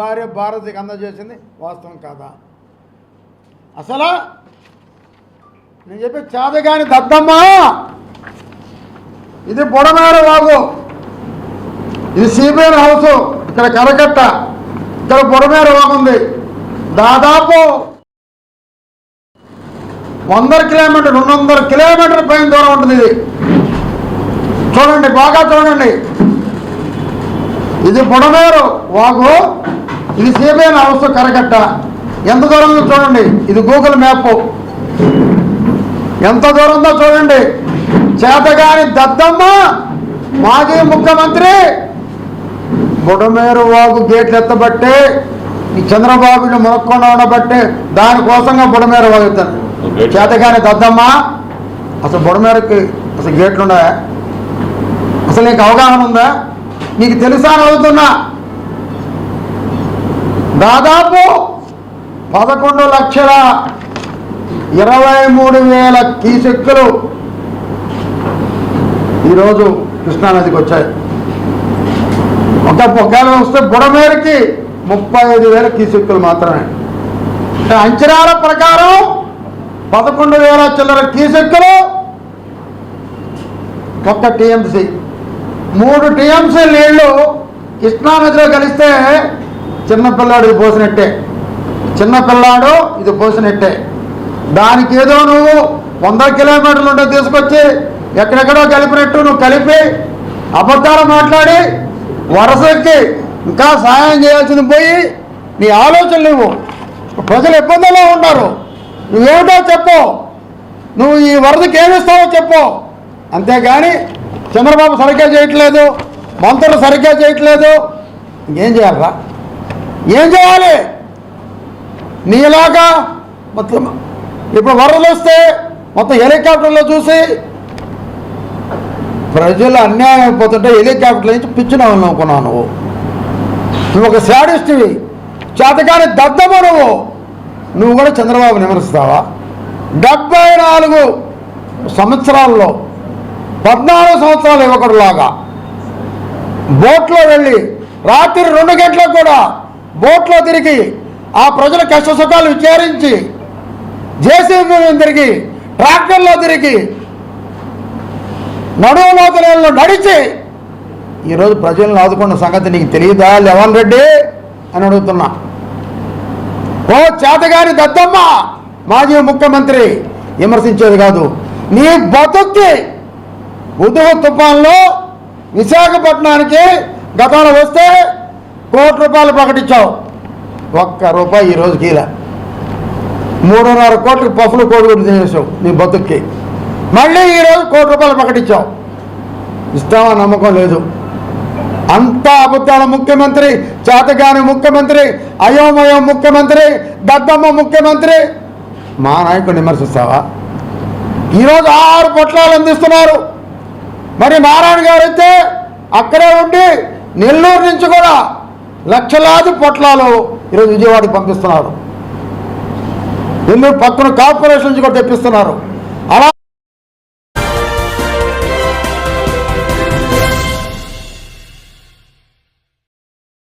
భార్య భారతికి అందజేసింది వాస్తవం కాదా? అసలు నేను చెప్పే చాదగాని దద్దమ్మ ఇది బుడమేర వాగు. ఇది సిబిఐ హౌస్ ఇక్కడ కరకట్ట ఇక్కడ బుడమేర వాగు ఉంది. దాదాపు వందల కిలోమీటర్ రెండు వందల కిలోమీటర్ పైన దూరం ఉంటుంది ఇది. చూడండి బాగా చూడండి. ఇది బుడమేరు వాగు. ఇది సిబిఐ హౌస్ కరకట్ట. ఎంత దూరంలో చూడండి. ఇది గూగుల్ మ్యాప్. ఎంత దూరంలో చూడండి. చేతగాని దద్దమ్మ మాజీ ముఖ్యమంత్రి బుడమేరు వాగు గేట్లు ఎత్తబట్టే ఈ చంద్రబాబుని మునక్కుండా ఉండబట్టే దానికోసంగా బుడమేరు వాగు ఎత్తాను. చేతగాని దద్దమ్మ అసలు బుడమేరుకి అసలు గేట్లు ఉన్నాయా అసలు నీకు అవగాహన ఉందా? నీకు తెలుసా అని అడుగుతున్నా. దాదాపు పదకొండు లక్షల ఇరవై మూడు వేల కీసెక్కులు ఈరోజు కృష్ణానదికి వచ్చాయి. ఒక పొగ్గాలు వస్తే బుడమేరుకి ముప్పై ఐదు వేల కీసెక్కులు మాత్రమే. అంచనాల ప్రకారం పదకొండు వేల చిల్లర కీసెక్కులు ఒక్క టీఎంసీ. మూడు టీఎంసీ నీళ్ళు కృష్ణానదిలో కలిస్తే చిన్నపిల్లాడు ఇది పోసినట్టే. చిన్నపిల్లాడు ఇది పోసినట్టే. దానికి ఏదో నువ్వు వంద కిలోమీటర్లు ఉంటే తీసుకొచ్చి ఎక్కడెక్కడో కలిపినట్టు నువ్వు కలిపి అబద్ధాలు మాట్లాడి వరసకి ఇంకా సాయం చేయాల్సింది పోయి నీ ఆలోచనలు నువ్వు ప్రజలు ఇబ్బందుల్లో ఉన్నారు. నువ్వేమిటో చెప్పు. నువ్వు ఈ వరదకి ఏమిస్తావో చెప్పు. అంతేగాని చంద్రబాబు సరిగ్గా చేయట్లేదు మంత్రులు సరిగ్గా చేయట్లేదు. ఇంకేం చేయాలరా? ఏం చేయాలి? నీలాగా మొత్తం. ఇప్పుడు వరదలు వస్తే మొత్తం హెలికాప్టర్లో చూసి ప్రజలు అన్యాయం అయిపోతుంటే హెలికాప్టర్ నుంచి పిచ్చిన అనుకున్నావు నువ్వు. నువ్వు ఒక శాడిస్ట్వి చేతకాని దద్దము నువ్వు. నువ్వు కూడా చంద్రబాబు విమర్శిస్తావా డెబ్బై నాలుగు సంవత్సరాల్లో పద్నాలుగు సంవత్సరాలు యువకుడులాగా బోట్లో వెళ్ళి రాత్రి రెండు గంటలకు కూడా బోట్లో తిరిగి ఆ ప్రజల కష్ట సుఖాలు విచారించి జేసీబీ తిరిగి ట్రాక్టర్లో తిరిగి నడువు లోతులలో నడిచి ఈరోజు ప్రజలను ఆదుకున్న సంగతి నీకు తెలియదా లెవన్ రెడ్డి అని అడుగుతున్నా. ఓ చేతగాని దద్దమ్మ మాజీ ముఖ్యమంత్రి విమర్శించేది కాదు. నీ బతుక్కి ఉదుగు తుఫాన్లో విశాఖపట్నానికి గతంలో వస్తే కోటి రూపాయలు ప్రకటించావు ఒక్క రూపాయి ఈ రోజుకి ఇలా మూడున్నర కోట్లు పఫులు కోడిగుడ్డు తినేసావు నీ బతుక్కి. మళ్ళీ ఈరోజు కోటి రూపాయలు ప్రకటించావు ఇస్తామా నమ్మకం లేదు. అంతా అబద్ధాల ముఖ్యమంత్రి చేతగాని ముఖ్యమంత్రి అయోమయం ముఖ్యమంత్రి దద్దమ్మ ముఖ్యమంత్రి. మా నాయకుడిని విమర్శిస్తావా? ఈరోజు ఆరు పొట్లాలు అందిస్తున్నారు. మరి నారాయణ గారు అయితే అక్కడే ఉండి నెల్లూరు నుంచి కూడా లక్షలాది పొట్లాలు ఈరోజు విజయవాడకి పంపిస్తున్నారు. నెల్లూరు పక్కన కార్పొరేషన్ నుంచి కూడా తెప్పిస్తున్నారు.